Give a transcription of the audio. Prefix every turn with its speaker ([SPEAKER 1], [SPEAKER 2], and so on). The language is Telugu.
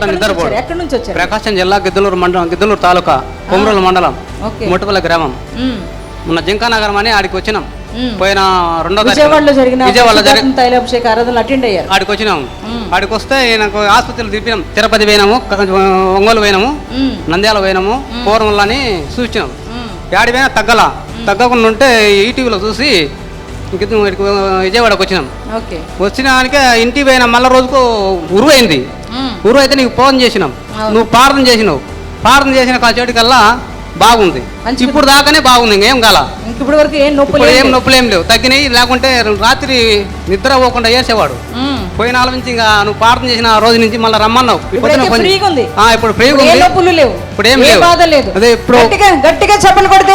[SPEAKER 1] ఎక్కడి నుంచి. వచ్చారు?
[SPEAKER 2] ప్రకాశం జిల్లా గిద్దలూరు మండలం గిద్దలూరు తాలూకా కొమరూలు మండలం ముట్టుపల్లి గ్రామం. మొన్న జింకానగరం అని ఆడికి వచ్చినాం. పోయిన రెండో
[SPEAKER 1] విజయవాడలో జరిగిన
[SPEAKER 2] విజయవాడలో జరిగి
[SPEAKER 1] పరిశుద్ధాత్మ తైలాభిషేక ఆరాధనలు అటెండ్ అయ్యారు.
[SPEAKER 2] ఆడికి వచ్చినాం. ఆడికి వస్తే నాకు ఆసుపత్రులు తిప్పినాం. తిరుపతి పోయినాము ఒంగోలు పోయినాము. నంద్యాల పోయినాము పూర్వంలని చూసినాం. ఆడి పోయినా తగ్గల. తగ్గకుండా ఉంటే ఈటీవీలో చూసి విజయవాడకు వచ్చినాం.
[SPEAKER 1] ఓకే.
[SPEAKER 2] వచ్చినానికే ఇంటికి పోయిన మళ్ళా రోజుకు ఉరువు ఉరువు అయితే నీకు ఫోన్ చేసినాం. నువ్వు ప్రార్థన చేసినావు. ప్రార్థన చేసిన కాచేటికల్లా బాగుంది. ఇప్పుడు దాకానే బాగుంది ఇంకేం కాల.
[SPEAKER 1] ఇంక ఇప్పటి వరకు ఏం నొప్పులు
[SPEAKER 2] ఇప్పుడు
[SPEAKER 1] ఏం.
[SPEAKER 2] నొప్పులు ఏం లేవు. తగ్గినాయి లేకుంటే రాత్రి నిద్ర పోకుండా చేసేవాడు. పోయిన నాలుగు నుంచి ఇంకా నువ్వు ప్రార్థన చేసిన ఆ రోజు నుంచి మళ్ళీ రమ్మన్నావు. ఇప్పుడు ఫ్రీగా
[SPEAKER 1] ఇప్పుడు
[SPEAKER 2] ఉంది. ఇప్పుడు ఏం లేవు. అదే ఇప్పుడు
[SPEAKER 1] గట్టిగా చెప్పలు కొడితే